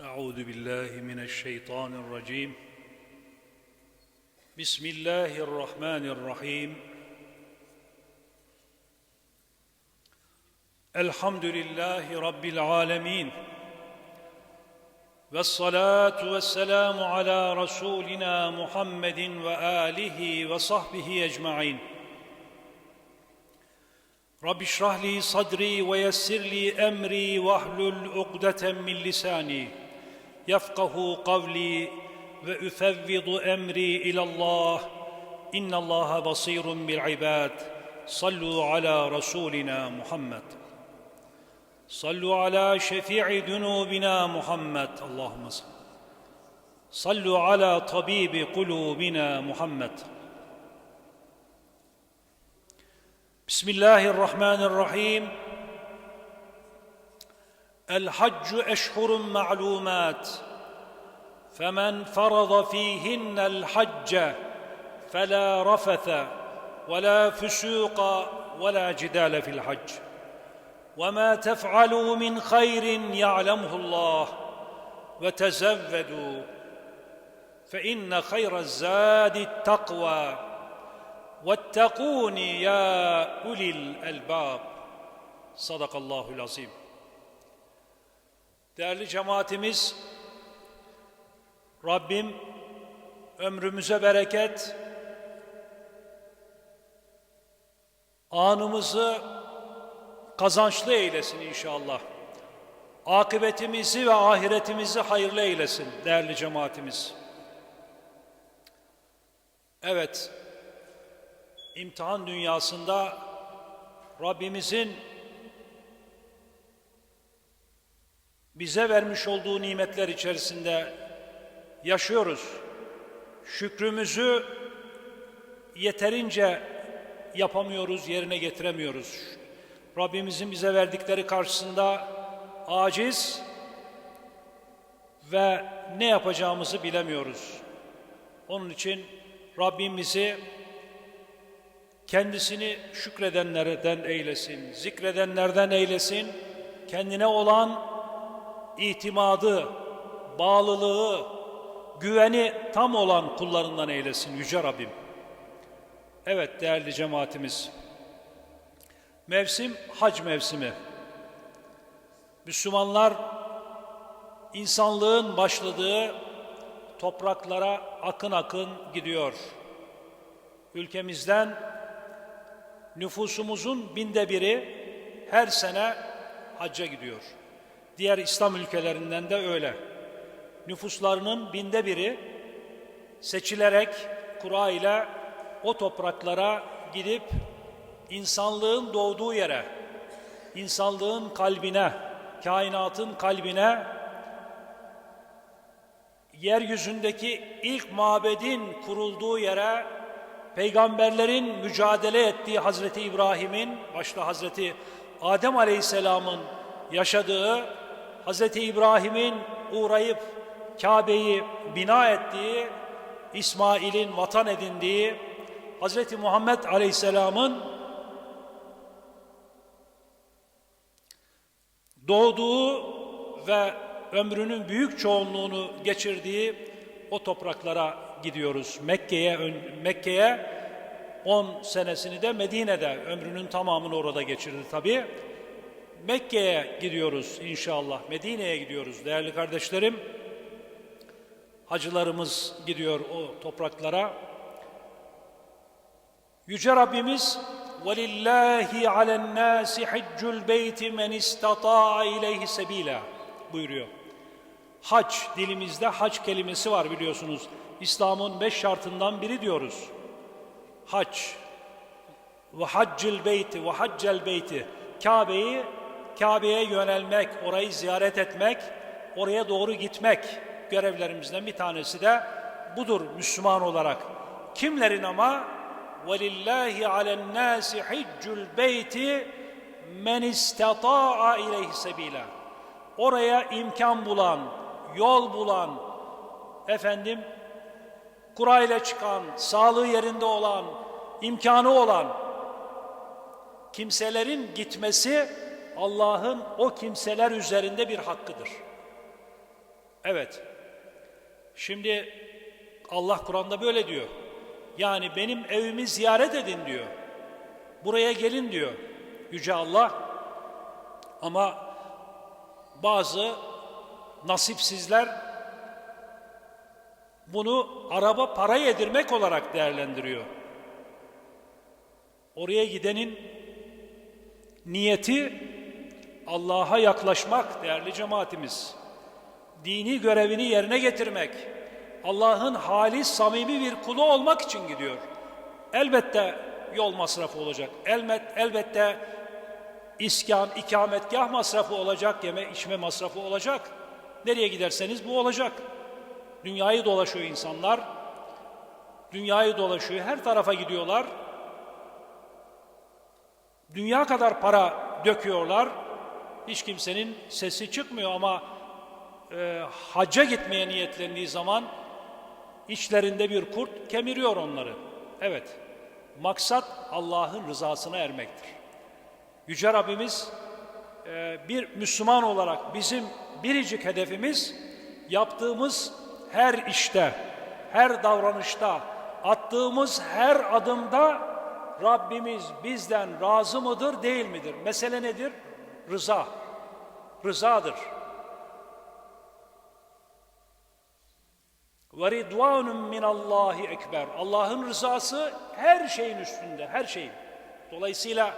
أعوذ بالله من الشيطان الرجيم. بسم الله الرحمن الرحيم. الحمد لله رب العالمين. والصلاة والسلام على رسولنا محمد وآله وصحبه أجمعين. رب اشرح لي صدري ويسر لي أمري واحلل عقدة من لساني. يفقه قولي وأفوض أمري إلى الله. إن الله بصير بالعباد. صلوا على رسولنا محمد. صلوا على شفيع ذنوبنا محمد. اللهم صل. صلوا على طبيب قلوبنا محمد. بسم الله الرحمن الرحيم. الحج أشهر معلومات. فمن فرض فيهن الحج فلا رفث ولا فسوق ولا جدال في الحج. وما تفعلوا من خير يعلمه الله وتزودوا. فإن خير الزاد التقوى. واتقون يا أولي الألباب. sadakallahul azim değerli cemaatimiz Rabbim ömrümüze bereket anımızı kazançlı eylesin inşallah. Akıbetimizi ve ahiretimizi hayırlı eylesin değerli cemaatimiz. Evet imtihan dünyasında Rabbimizin bize vermiş olduğu nimetler içerisinde yaşıyoruz. Şükrümüzü yeterince yapamıyoruz, yerine getiremiyoruz. Rabbimizin bize verdikleri karşısında aciz ve ne yapacağımızı bilemiyoruz. Onun için Rabbimizi kendisini şükredenlerden eylesin, zikredenlerden eylesin, kendine olan itimadı, bağlılığı, güveni tam olan kullarından eylesin Yüce Rabbim. Evet değerli cemaatimiz, mevsim hac mevsimi. Müslümanlar insanlığın başladığı topraklara akın akın gidiyor. Ülkemizden nüfusumuzun binde biri her sene hacca gidiyor. Diğer İslam ülkelerinden de öyle. Nüfuslarının binde biri seçilerek kura ile o topraklara gidip insanlığın doğduğu yere, insanlığın kalbine, kainatın kalbine, yeryüzündeki ilk mabedin kurulduğu yere peygamberlerin mücadele ettiği Hazreti İbrahim'in, başta Hazreti Adem Aleyhisselam'ın yaşadığı, Hazreti İbrahim'in uğrayıp Kabe'yi bina ettiği, İsmail'in vatan edindiği, Hazreti Muhammed Aleyhisselam'ın doğduğu ve ömrünün büyük çoğunluğunu geçirdiği o topraklara gidiyoruz. Mekke'ye Mekke'ye 10 senesini de Medine'de ömrünün tamamını orada geçirdi tabii. Mekke'ye gidiyoruz inşallah. Medine'ye gidiyoruz değerli kardeşlerim. Hacılarımız gidiyor o topraklara. Yüce Rabbimiz وَلِلَّهِ عَلَى النَّاسِ حِجُّ الْبَيْتِ مَنْ اِسْتَطَاعَ اِلَيْهِ سَب۪يلًا buyuruyor. Hac dilimizde hac kelimesi var biliyorsunuz. İslam'ın beş şartından biri diyoruz. Hac ve haccil beyti ve haccel beyti Kabe'yi Kabe'ye yönelmek, orayı ziyaret etmek, oraya doğru gitmek görevlerimizden bir tanesi de budur Müslüman olarak. Kimlerin ama velillahi alen nasi haccul beyti men istata'a ileyhi sebila. Oraya imkan bulan, yol bulan efendim kura ile çıkan, sağlığı yerinde olan, imkanı olan kimselerin gitmesi Allah'ın o kimseler üzerinde bir hakkıdır. Evet. Şimdi Allah Kur'an'da böyle diyor. Yani benim evimi ziyaret edin diyor. Buraya gelin diyor Yüce Allah. Ama bazı nasipsizler bunu araba para yedirmek olarak değerlendiriyor. Oraya gidenin niyeti Allah'a yaklaşmak değerli cemaatimiz. Dini görevini yerine getirmek. Allah'ın halis, samimi bir kulu olmak için gidiyor. Elbette yol masrafı olacak. Elbet, elbette iskan, ikametgah masrafı olacak, yeme içme masrafı olacak. Nereye giderseniz bu olacak. Dünyayı dolaşıyor insanlar. Dünyayı dolaşıyor, her tarafa gidiyorlar. Dünya kadar para döküyorlar. Hiç kimsenin sesi çıkmıyor ama e, hacca gitmeye niyetlendiği zaman içlerinde bir kurt kemiriyor onları. Evet, maksat Allah'ın rızasına ermektir. Yüce Rabbimiz e, bir Müslüman olarak bizim biricik hedefimiz yaptığımız her işte, her davranışta, attığımız her adımda Rabbimiz bizden razı mıdır, değil midir? Mesele nedir? Rıza. Rızadır. Ve ridvanun minallahi ekber. Allah'ın rızası her şeyin üstünde, her şeyin. Dolayısıyla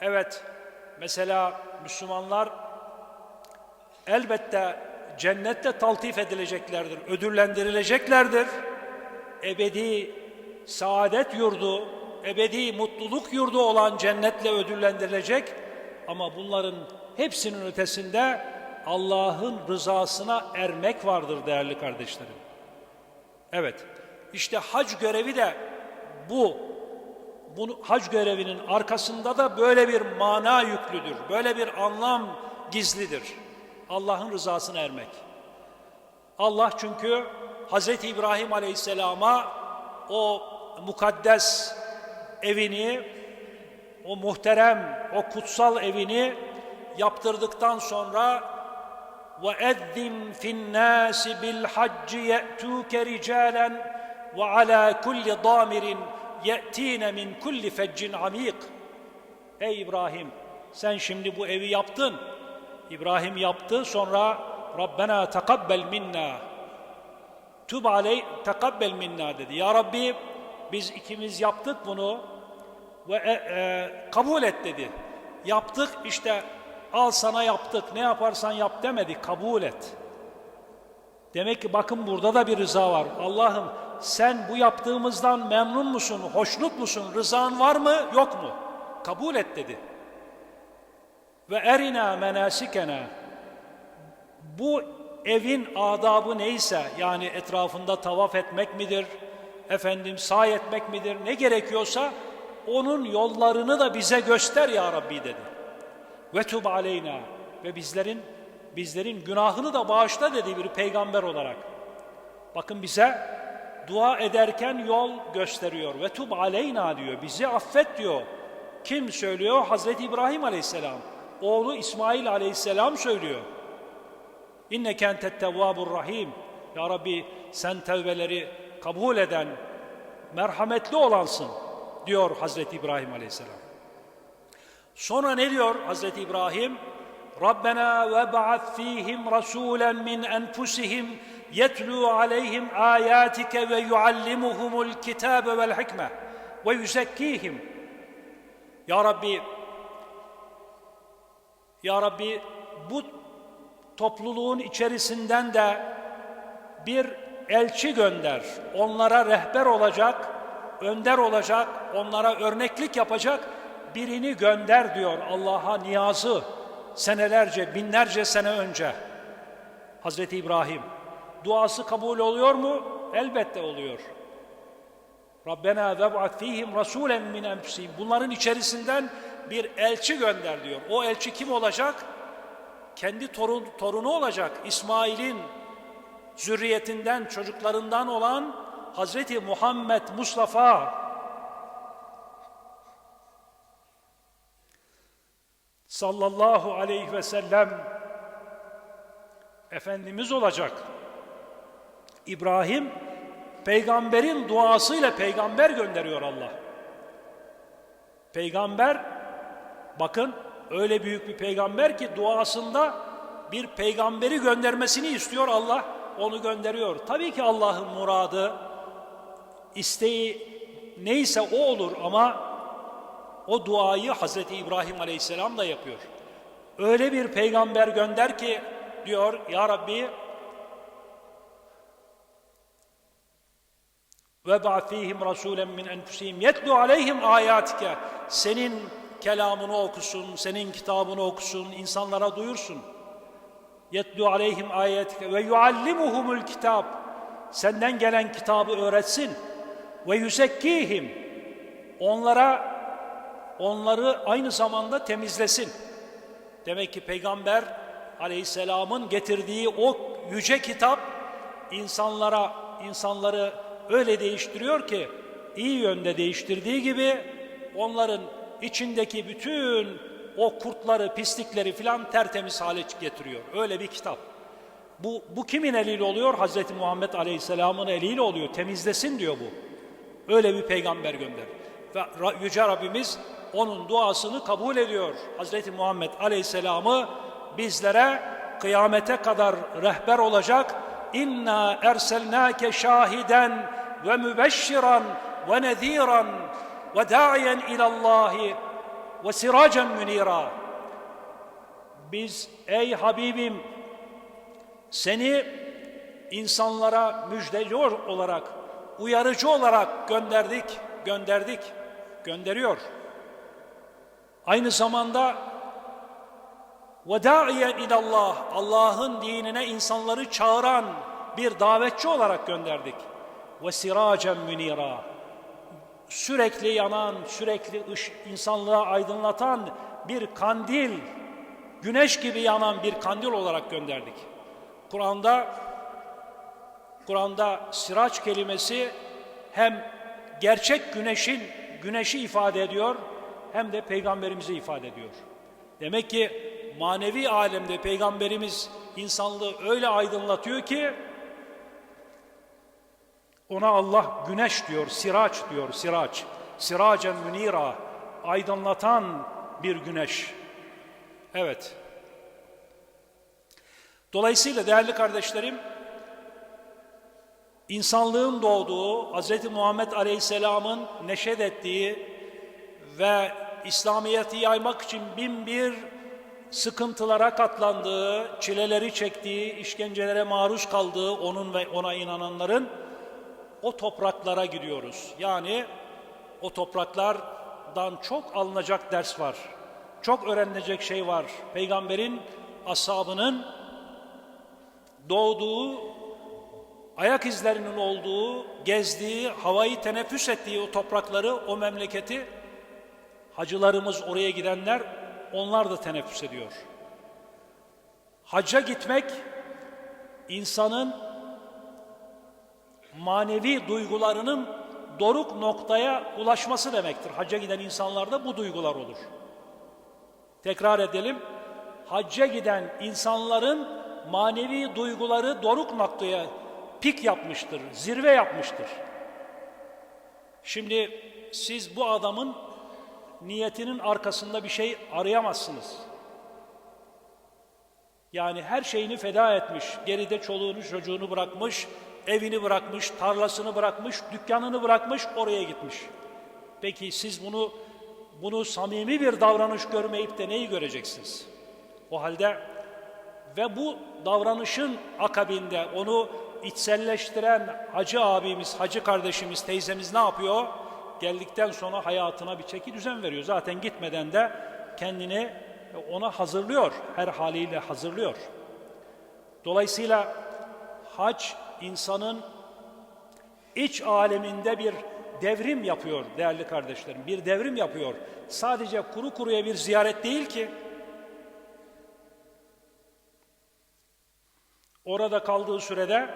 evet mesela Müslümanlar elbette cennette taltif edileceklerdir, ödüllendirileceklerdir. Ebedi saadet yurdu, ebedi mutluluk yurdu olan cennetle ödüllendirilecek. Ama bunların hepsinin ötesinde Allah'ın rızasına ermek vardır değerli kardeşlerim. Evet, işte hac görevi de bu. Bunu, hac görevinin arkasında da böyle bir mana yüklüdür, böyle bir anlam gizlidir. Allah'ın rızasına ermek. Allah çünkü Hz. İbrahim Aleyhisselam'a o mukaddes evini, o muhterem, o kutsal evini yaptırdıktan sonra وَاَذِّنْ فِي النَّاسِ بِالْحَجِّ يَأْتُوكَ رِجَالًا وَعَلَى كُلِّ ضَامِرٍ يَأْتِينَ مِنْ كُلِّ فَجٍّ عَمِيقٍ Ey İbrahim sen şimdi bu evi yaptın. İbrahim yaptı sonra Rabbena tekabbel minna Tub aley tekabbel minna dedi. Ya Rabbi biz ikimiz yaptık bunu ve e, e, kabul et dedi. Yaptık işte al sana yaptık ne yaparsan yap demedi kabul et. Demek ki bakın burada da bir rıza var. Allah'ım sen bu yaptığımızdan memnun musun, hoşnut musun, rızan var mı, yok mu? Kabul et dedi. Ve erina menasikena. Bu evin adabı neyse, yani etrafında tavaf etmek midir, efendim sağ etmek midir, ne gerekiyorsa onun yollarını da bize göster ya Rabbi dedi. Ve tub aleyna ve bizlerin bizlerin günahını da bağışla dedi bir peygamber olarak. Bakın bize dua ederken yol gösteriyor. Ve tub aleyna diyor. Bizi affet diyor. Kim söylüyor? Hazreti İbrahim Aleyhisselam. Oğlu İsmail Aleyhisselam söylüyor. İnne kentet tevvabur rahim. Ya Rabbi sen tevbeleri kabul eden, merhametli olansın diyor Hazreti İbrahim Aleyhisselam. Sonra ne diyor Hazreti İbrahim? Rabbena ve ba'ath fihim rasulen min enfusihim yetlu aleyhim ayatike ve yuallimuhumul kitabe vel hikme ve yuzekkihim. Ya Rabbi Ya Rabbi bu topluluğun içerisinden de bir elçi gönder. Onlara rehber olacak, önder olacak, onlara örneklik yapacak birini gönder diyor Allah'a niyazı senelerce, binlerce sene önce. Hazreti İbrahim. Duası kabul oluyor mu? Elbette oluyor. Rabbena veb'at fihim rasulen min enfusihim. Bunların içerisinden bir elçi gönder diyor. O elçi kim olacak? Kendi torun, torunu olacak. İsmail'in zürriyetinden, çocuklarından olan Hazreti Muhammed Mustafa sallallahu aleyhi ve sellem Efendimiz olacak. İbrahim peygamberin duasıyla peygamber gönderiyor Allah. Peygamber bakın öyle büyük bir peygamber ki duasında bir peygamberi göndermesini istiyor Allah onu gönderiyor. Tabii ki Allah'ın muradı isteği neyse o olur ama o duayı Hazreti İbrahim Aleyhisselam da yapıyor. Öyle bir peygamber gönder ki diyor ya Rabbi ve ba'fihim rasulen min enfusihim yetlu aleyhim ayatike senin kelamını okusun, senin kitabını okusun, insanlara duyursun. Yetlu aleyhim ayetike ve yuallimuhumul kitap senden gelen kitabı öğretsin ve yusekkihim onlara onları aynı zamanda temizlesin. Demek ki peygamber aleyhisselamın getirdiği o yüce kitap insanlara insanları öyle değiştiriyor ki iyi yönde değiştirdiği gibi onların içindeki bütün o kurtları, pislikleri filan tertemiz hale getiriyor. Öyle bir kitap. Bu, bu kimin eliyle oluyor? Hazreti Muhammed Aleyhisselam'ın eliyle oluyor. Temizlesin diyor bu. Öyle bir peygamber gönder. Ve Yüce Rabbimiz onun duasını kabul ediyor. Hazreti Muhammed Aleyhisselam'ı bizlere kıyamete kadar rehber olacak. İnna erselnake şahiden ve mübeşşiran ve neziran ve da'iyen ilallahi ve siracen münira. Biz ey Habibim seni insanlara müjdeliyor olarak, uyarıcı olarak gönderdik, gönderdik, gönderiyor. Aynı zamanda وَدَاعِيًا اِلَى Allah Allah'ın dinine insanları çağıran bir davetçi olarak gönderdik. وَسِرَاجًا مُنِيرًا Sürekli yanan, sürekli ış, insanlığa aydınlatan bir kandil, güneş gibi yanan bir kandil olarak gönderdik. Kur'an'da Kur'an'da siraç kelimesi hem gerçek güneşin güneşi ifade ediyor hem de peygamberimizi ifade ediyor. Demek ki manevi alemde peygamberimiz insanlığı öyle aydınlatıyor ki ona Allah güneş diyor, siraç diyor, siraç. Siracen münira, aydınlatan bir güneş. Evet. Dolayısıyla değerli kardeşlerim, insanlığın doğduğu, Hz. Muhammed Aleyhisselam'ın neşet ettiği ve İslamiyet'i yaymak için bin bir sıkıntılara katlandığı, çileleri çektiği, işkencelere maruz kaldığı onun ve ona inananların o topraklara gidiyoruz. Yani o topraklardan çok alınacak ders var. Çok öğrenilecek şey var. Peygamberin ashabının doğduğu, ayak izlerinin olduğu, gezdiği, havayı teneffüs ettiği o toprakları, o memleketi hacılarımız oraya gidenler onlar da teneffüs ediyor. Hacca gitmek insanın manevi duygularının doruk noktaya ulaşması demektir. Hacca giden insanlarda bu duygular olur. Tekrar edelim. Hacca giden insanların manevi duyguları doruk noktaya pik yapmıştır, zirve yapmıştır. Şimdi siz bu adamın niyetinin arkasında bir şey arayamazsınız. Yani her şeyini feda etmiş, geride çoluğunu çocuğunu bırakmış, evini bırakmış, tarlasını bırakmış, dükkanını bırakmış, oraya gitmiş. Peki siz bunu bunu samimi bir davranış görmeyip de neyi göreceksiniz? O halde ve bu davranışın akabinde onu içselleştiren hacı abimiz, hacı kardeşimiz, teyzemiz ne yapıyor? Geldikten sonra hayatına bir çeki düzen veriyor. Zaten gitmeden de kendini ona hazırlıyor, her haliyle hazırlıyor. Dolayısıyla hac insanın iç aleminde bir devrim yapıyor değerli kardeşlerim. Bir devrim yapıyor. Sadece kuru kuruya bir ziyaret değil ki. Orada kaldığı sürede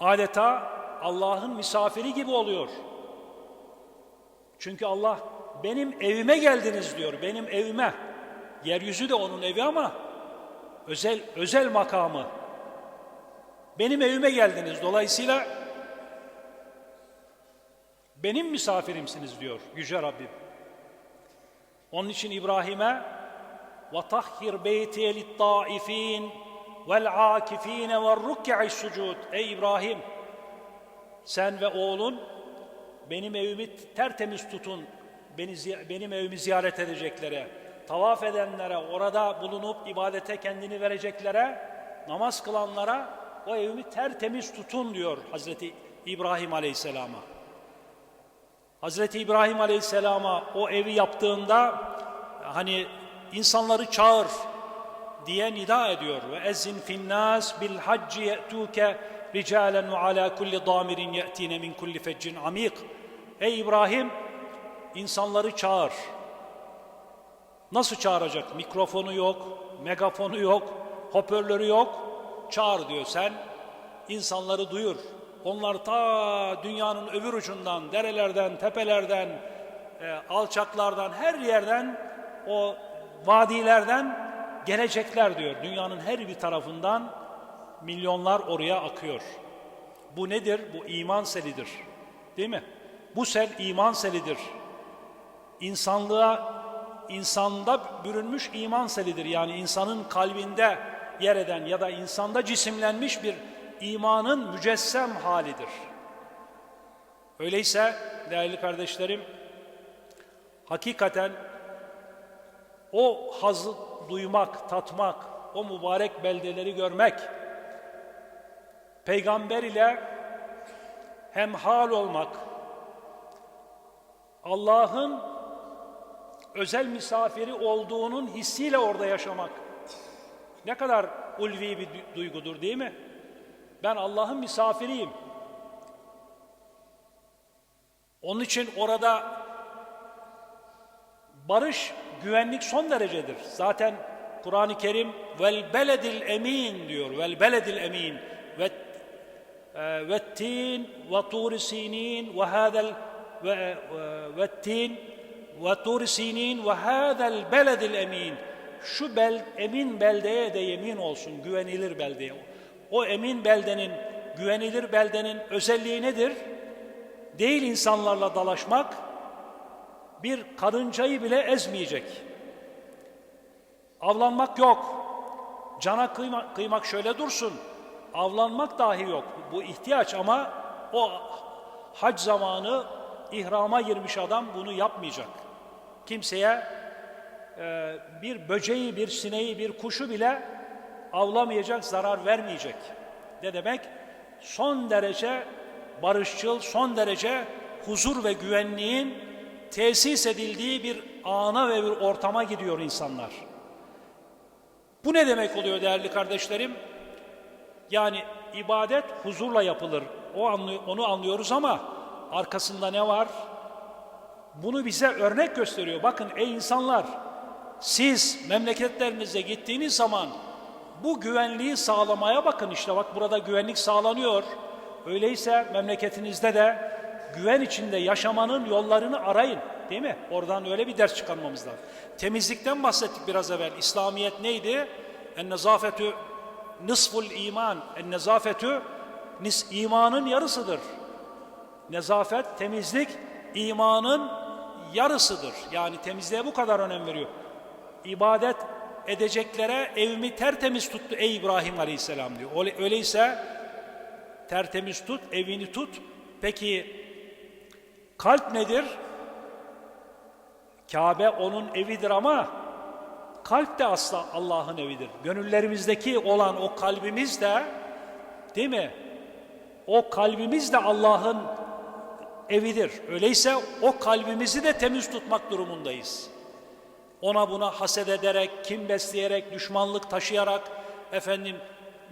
adeta Allah'ın misafiri gibi oluyor. Çünkü Allah benim evime geldiniz diyor. Benim evime. Yeryüzü de onun evi ama özel özel makamı. Benim evime geldiniz. Dolayısıyla benim misafirimsiniz diyor Yüce Rabbim. Onun için İbrahim'e وَطَحِّرْ بَيْتِيَ لِلطَّائِف۪ينَ وَالْعَاكِف۪ينَ وَالرُّكَّعِ السُّجُودِ Ey İbrahim! Sen ve oğlun benim evimi tertemiz tutun. Beni, benim evimi ziyaret edeceklere, tavaf edenlere, orada bulunup ibadete kendini vereceklere, namaz kılanlara o evimi tertemiz tutun diyor Hazreti İbrahim Aleyhisselam'a. Hazreti İbrahim Aleyhisselam'a o evi yaptığında hani insanları çağır diye nida ediyor. Ve ezzin finnas bil hacci ye'tuke ricalen ve ala kulli damirin ye'tine min kulli feccin amik. Ey İbrahim insanları çağır. Nasıl çağıracak? Mikrofonu yok, megafonu yok, hoparlörü yok. Çağır diyor sen insanları duyur. Onlar ta dünyanın öbür ucundan, derelerden, tepelerden, e, alçaklardan, her yerden, o vadilerden gelecekler diyor. Dünyanın her bir tarafından milyonlar oraya akıyor. Bu nedir? Bu iman selidir. Değil mi? Bu sel iman selidir. İnsanlığa, insanda bürünmüş iman selidir. Yani insanın kalbinde yer eden ya da insanda cisimlenmiş bir imanın mücessem halidir. Öyleyse değerli kardeşlerim, hakikaten o hazı duymak, tatmak, o mübarek beldeleri görmek, peygamber ile hemhal olmak, Allah'ın özel misafiri olduğunun hissiyle orada yaşamak. Ne kadar ulvi bir du- duygudur değil mi? Ben Allah'ın misafiriyim. Onun için orada barış, güvenlik son derecedir. Zaten Kur'an-ı Kerim vel beledil emin diyor. Vel beledil emin ve e, ve tin ve tur sinin ve hadal ve ve tin ve tur sinin ve hadal beledil emin. Şu bel, emin beldeye de yemin olsun, güvenilir beldeye. O emin beldenin, güvenilir beldenin özelliği nedir? Değil insanlarla dalaşmak, bir karıncayı bile ezmeyecek. Avlanmak yok. Cana kıyma, kıymak şöyle dursun. Avlanmak dahi yok. Bu ihtiyaç ama o hac zamanı ihrama girmiş adam bunu yapmayacak. Kimseye e, bir böceği, bir sineği, bir kuşu bile avlamayacak, zarar vermeyecek. Ne demek? Son derece barışçıl, son derece huzur ve güvenliğin tesis edildiği bir ana ve bir ortama gidiyor insanlar. Bu ne demek oluyor değerli kardeşlerim? Yani ibadet huzurla yapılır. O anlıyor, onu anlıyoruz ama arkasında ne var? Bunu bize örnek gösteriyor. Bakın ey insanlar, siz memleketlerinize gittiğiniz zaman bu güvenliği sağlamaya bakın işte bak burada güvenlik sağlanıyor. Öyleyse memleketinizde de güven içinde yaşamanın yollarını arayın. Değil mi? Oradan öyle bir ders çıkarmamız lazım. Temizlikten bahsettik biraz evvel. İslamiyet neydi? En nezafetü nısful iman. En nezafetü nis imanın yarısıdır. Nezafet, temizlik imanın yarısıdır. Yani temizliğe bu kadar önem veriyor. İbadet edeceklere evimi tertemiz tuttu ey İbrahim Aleyhisselam diyor. Öyle- Öyleyse tertemiz tut, evini tut. Peki kalp nedir? Kabe onun evidir ama kalp de asla Allah'ın evidir. Gönüllerimizdeki olan o kalbimiz de değil mi? O kalbimiz de Allah'ın evidir. Öyleyse o kalbimizi de temiz tutmak durumundayız. Ona buna haset ederek, kim besleyerek, düşmanlık taşıyarak, efendim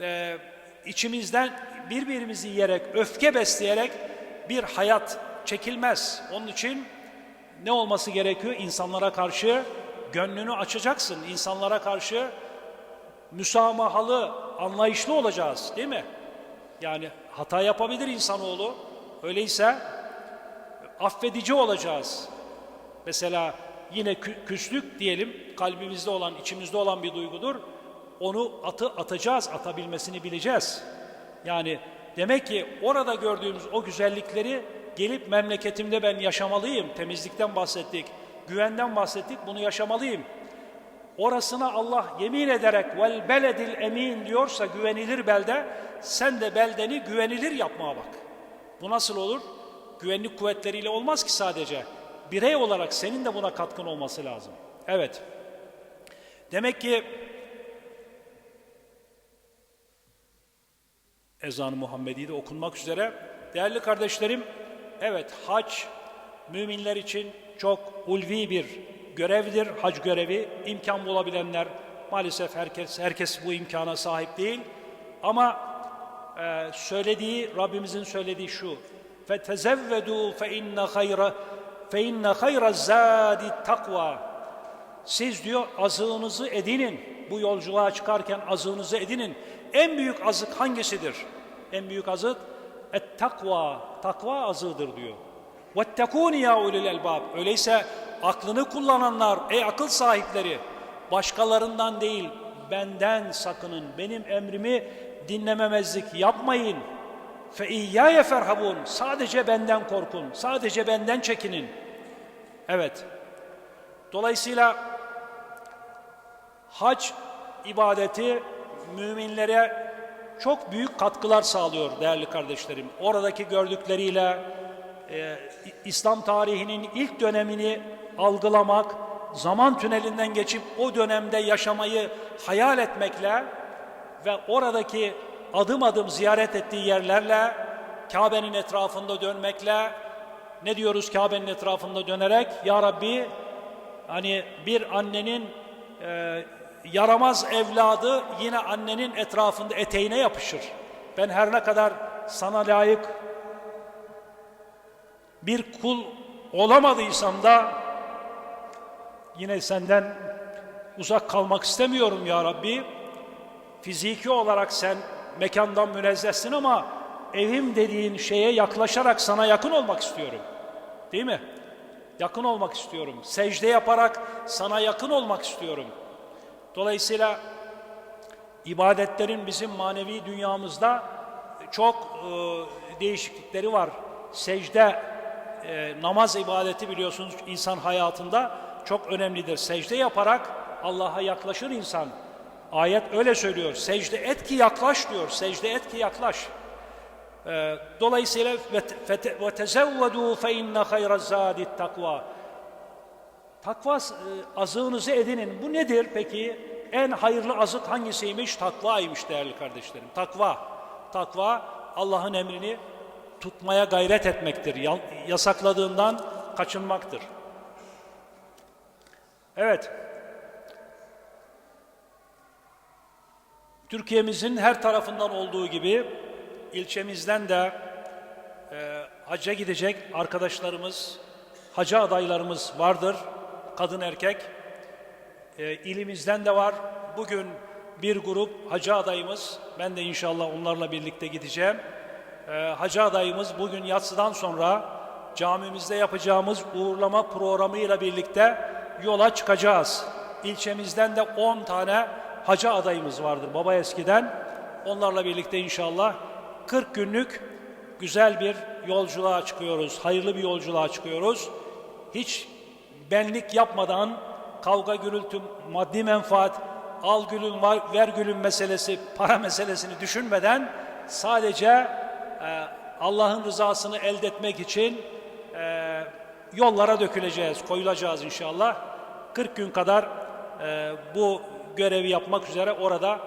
e, içimizden birbirimizi yiyerek, öfke besleyerek bir hayat çekilmez. Onun için ne olması gerekiyor? İnsanlara karşı gönlünü açacaksın. İnsanlara karşı müsamahalı, anlayışlı olacağız değil mi? Yani hata yapabilir insanoğlu. Öyleyse affedici olacağız. Mesela yine kü- küslük diyelim kalbimizde olan, içimizde olan bir duygudur. onu atı atacağız, atabilmesini bileceğiz. Yani demek ki orada gördüğümüz o güzellikleri gelip memleketimde ben yaşamalıyım. Temizlikten bahsettik, güvenden bahsettik, bunu yaşamalıyım. Orasına Allah yemin ederek vel beledil emin diyorsa güvenilir belde, sen de beldeni güvenilir yapmaya bak. Bu nasıl olur? Güvenlik kuvvetleriyle olmaz ki sadece. Birey olarak senin de buna katkın olması lazım. Evet. Demek ki ezan-ı Muhammedi de okunmak üzere. Değerli kardeşlerim, evet hac müminler için çok ulvi bir görevdir hac görevi. İmkan bulabilenler maalesef herkes herkes bu imkana sahip değil. Ama e, söylediği Rabbimizin söylediği şu. Fetezevvedu fe inne hayra fe inne hayra zadi takva. Siz diyor azığınızı edinin. Bu yolculuğa çıkarken azığınızı edinin. En büyük azık hangisidir? En büyük azık et takva. Takva azığıdır diyor. Vettekûni ya ulul elbab. Öyleyse aklını kullananlar, ey akıl sahipleri, başkalarından değil, benden sakının. Benim emrimi dinlememezlik yapmayın. İyyâye ferhabun. Sadece benden korkun. Sadece benden çekinin. Evet. Dolayısıyla hac ibadeti müminlere çok büyük katkılar sağlıyor değerli kardeşlerim. Oradaki gördükleriyle e, İslam tarihinin ilk dönemini algılamak, zaman tünelinden geçip o dönemde yaşamayı hayal etmekle ve oradaki adım adım ziyaret ettiği yerlerle Kabe'nin etrafında dönmekle ne diyoruz Kabe'nin etrafında dönerek ya Rabbi hani bir annenin e, yaramaz evladı yine annenin etrafında eteğine yapışır. Ben her ne kadar sana layık bir kul olamadıysam da yine senden uzak kalmak istemiyorum ya Rabbi. Fiziki olarak sen mekandan münezzehsin ama evim dediğin şeye yaklaşarak sana yakın olmak istiyorum. Değil mi? Yakın olmak istiyorum. Secde yaparak sana yakın olmak istiyorum. Dolayısıyla ibadetlerin bizim manevi dünyamızda çok e, değişiklikleri var. Secde, e, namaz ibadeti biliyorsunuz insan hayatında çok önemlidir. Secde yaparak Allah'a yaklaşır insan. Ayet öyle söylüyor. Secde et ki yaklaş diyor. Secde et ki yaklaş. E, dolayısıyla ve tezevvedu fe inne hayra zadi takva. Takva e, azığınızı edinin. Bu nedir peki? En hayırlı azık hangisiymiş? Takvaymış değerli kardeşlerim. Takva. Takva Allah'ın emrini tutmaya gayret etmektir. Yasakladığından kaçınmaktır. Evet. Türkiye'mizin her tarafından olduğu gibi ilçemizden de e, hacca gidecek arkadaşlarımız, hacı adaylarımız vardır. Kadın erkek. E, ilimizden de var. Bugün bir grup hacı adayımız, ben de inşallah onlarla birlikte gideceğim. E, hacı adayımız bugün yatsıdan sonra camimizde yapacağımız uğurlama programıyla birlikte yola çıkacağız. İlçemizden de 10 tane hacı adayımız vardır baba eskiden. Onlarla birlikte inşallah 40 günlük güzel bir yolculuğa çıkıyoruz. Hayırlı bir yolculuğa çıkıyoruz. Hiç benlik yapmadan kavga gürültü, maddi menfaat, al gülüm ver gülüm meselesi, para meselesini düşünmeden sadece e, Allah'ın rızasını elde etmek için e, yollara döküleceğiz, koyulacağız inşallah. 40 gün kadar e, bu görevi yapmak üzere orada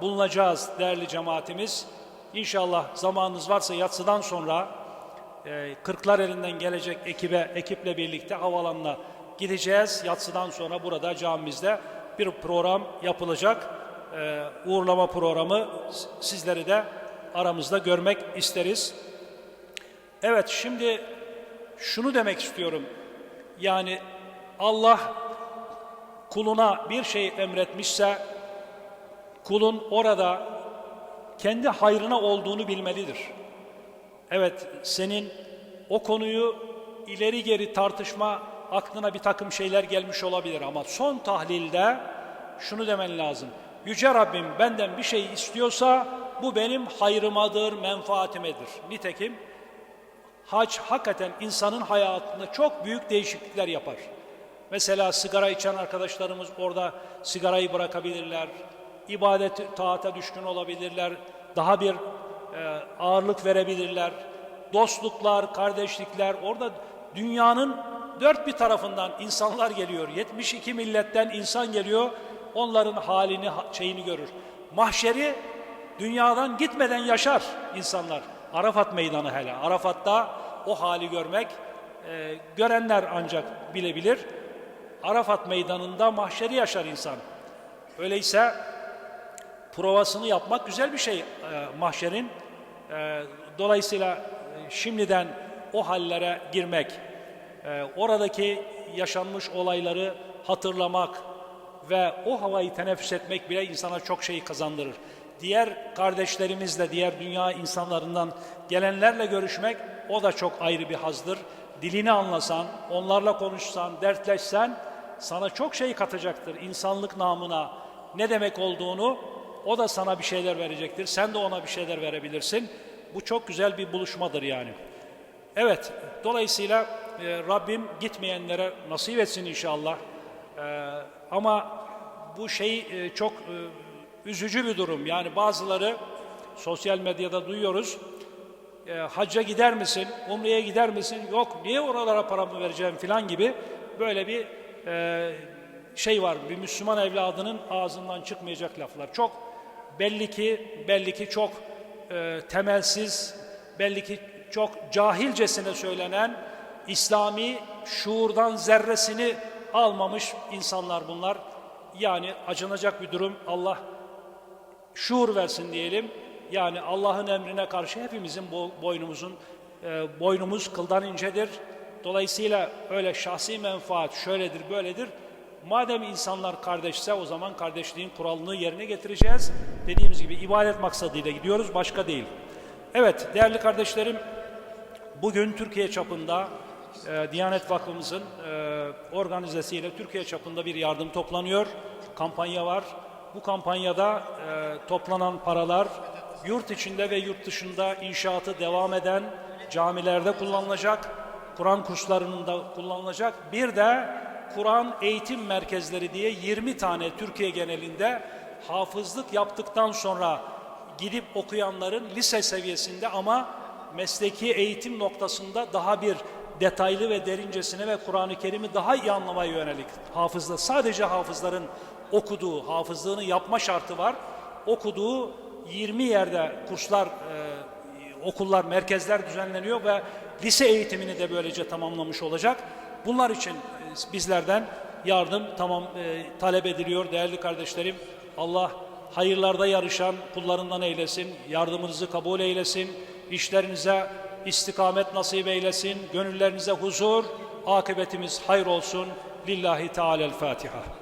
bulunacağız değerli cemaatimiz. İnşallah zamanınız varsa yatsıdan sonra e, Kırklar elinden gelecek ekibe, ekiple birlikte havalanına gideceğiz. Yatsıdan sonra burada camimizde bir program yapılacak. E, uğurlama programı sizleri de aramızda görmek isteriz. Evet şimdi şunu demek istiyorum. Yani Allah kuluna bir şey emretmişse kulun orada kendi hayrına olduğunu bilmelidir. Evet senin o konuyu ileri geri tartışma aklına bir takım şeyler gelmiş olabilir ama son tahlilde şunu demen lazım. Yüce Rabbim benden bir şey istiyorsa bu benim hayrımadır, menfaatimedir. Nitekim hac hakikaten insanın hayatında çok büyük değişiklikler yapar. Mesela sigara içen arkadaşlarımız orada sigarayı bırakabilirler. İbadet, taata düşkün olabilirler. Daha bir e, ağırlık verebilirler. Dostluklar, kardeşlikler, orada dünyanın dört bir tarafından insanlar geliyor. 72 milletten insan geliyor. Onların halini, ha- şeyini görür. Mahşeri dünyadan gitmeden yaşar insanlar. Arafat meydanı hele. Arafat'ta o hali görmek, e, görenler ancak bilebilir. Arafat meydanında mahşeri yaşar insan. Öyleyse provasını yapmak güzel bir şey e, mahşerin. E, dolayısıyla e, şimdiden o hallere girmek, e, oradaki yaşanmış olayları hatırlamak ve o havayı teneffüs etmek bile insana çok şey kazandırır. Diğer kardeşlerimizle, diğer dünya insanlarından gelenlerle görüşmek o da çok ayrı bir hazdır. Dilini anlasan, onlarla konuşsan, dertleşsen sana çok şey katacaktır. İnsanlık namına ne demek olduğunu o da sana bir şeyler verecektir. Sen de ona bir şeyler verebilirsin. Bu çok güzel bir buluşmadır yani. Evet, dolayısıyla e, Rabbim gitmeyenlere nasip etsin inşallah. E, ama bu şey e, çok e, üzücü bir durum. Yani bazıları sosyal medyada duyuyoruz. E, hacca gider misin, umreye gider misin? Yok, niye oralara paramı vereceğim filan gibi böyle bir e, şey var. Bir Müslüman evladının ağzından çıkmayacak laflar. Çok belli ki belli ki çok e, temelsiz, belli ki çok cahilcesine söylenen İslami şuurdan zerresini almamış insanlar bunlar. Yani acınacak bir durum. Allah şuur versin diyelim. Yani Allah'ın emrine karşı hepimizin bo- boynumuzun e, boynumuz kıldan incedir. Dolayısıyla öyle şahsi menfaat şöyledir böyledir. Madem insanlar kardeşse o zaman kardeşliğin kuralını yerine getireceğiz. Dediğimiz gibi ibadet maksadıyla gidiyoruz başka değil. Evet değerli kardeşlerim Bugün Türkiye çapında e, Diyanet Vakfımızın e, organizesiyle Türkiye çapında bir yardım toplanıyor. Kampanya var. Bu kampanyada e, toplanan paralar yurt içinde ve yurt dışında inşaatı devam eden camilerde kullanılacak. Kur'an kurslarında kullanılacak. Bir de Kur'an eğitim merkezleri diye 20 tane Türkiye genelinde hafızlık yaptıktan sonra gidip okuyanların lise seviyesinde ama mesleki eğitim noktasında daha bir detaylı ve derincesine ve Kur'an-ı Kerim'i daha iyi anlamaya yönelik hafızda sadece hafızların okuduğu, hafızlığını yapma şartı var. Okuduğu 20 yerde kurslar, e, okullar, merkezler düzenleniyor ve lise eğitimini de böylece tamamlamış olacak. Bunlar için e, bizlerden yardım tamam e, talep ediliyor değerli kardeşlerim. Allah hayırlarda yarışan kullarından eylesin, yardımınızı kabul eylesin, işlerinize istikamet nasip eylesin, gönüllerinize huzur, akıbetimiz hayır olsun. Lillahi Teala'l-Fatiha.